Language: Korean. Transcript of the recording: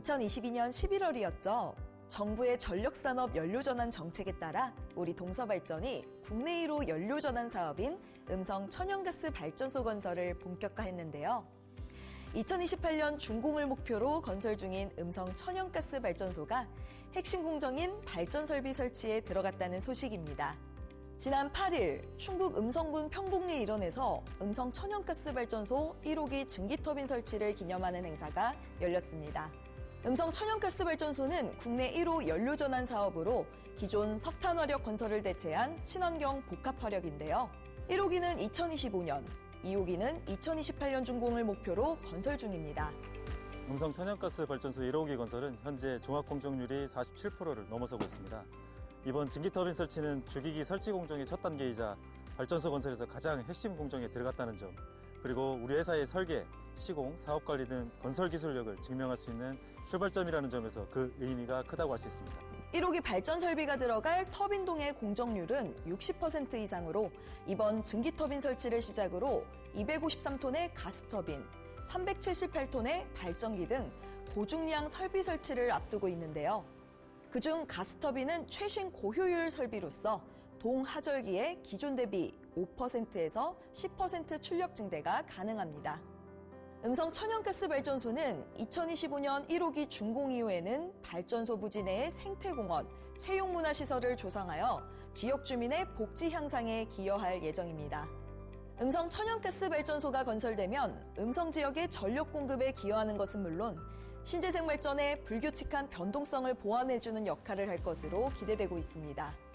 2022년 11월이었죠. 정부의 전력산업 연료전환 정책에 따라 우리 동서발전이 국내 1호 연료전환 사업인 음성 천연가스 발전소 건설을 본격화했는데요. 2028년 준공을 목표로 건설 중인 음성 천연가스 발전소가 핵심 공정인 발전 설비 설치에 들어갔다는 소식입니다. 지난 8일 충북 음성군 평곡리 일원에서 음성 천연가스 발전소 1호기 증기터빈 설치를 기념하는 행사가 열렸습니다. 음성 천연가스 발전소는 국내 1호 연료 전환 사업으로 기존 석탄 화력 건설을 대체한 친환경 복합 화력인데요. 1호기는 2025년, 2호기는 2028년 준공을 목표로 건설 중입니다. 음성 천연가스 발전소 1호기 건설은 현재 종합 공정률이 47%를 넘어서고 있습니다. 이번 증기 터빈 설치는 주기기 설치 공정의 첫 단계이자 발전소 건설에서 가장 핵심 공정에 들어갔다는 점, 그리고 우리 회사의 설계, 시공, 사업 관리 등 건설 기술력을 증명할 수 있는 출발점이라는 점에서 그 의미가 크다고 할 수 있습니다. 1호기 발전 설비가 들어갈 터빈 동의 공정률은 60% 이상으로 이번 증기 터빈 설치를 시작으로 253톤의 가스 터빈, 378톤의 발전기 등 고중량 설비 설치를 앞두고 있는데요. 그중 가스 터빈은 최신 고효율 설비로서 동하절기에 기존 대비 5%에서 10% 출력 증대가 가능합니다. 음성 천연가스 발전소는 2025년 1호기 준공 이후에는 발전소 부지 내의 생태공원, 체육문화시설을 조성하여 지역 주민의 복지 향상에 기여할 예정입니다. 음성 천연가스 발전소가 건설되면 음성 지역의 전력 공급에 기여하는 것은 물론 신재생 발전의 불규칙한 변동성을 보완해주는 역할을 할 것으로 기대되고 있습니다.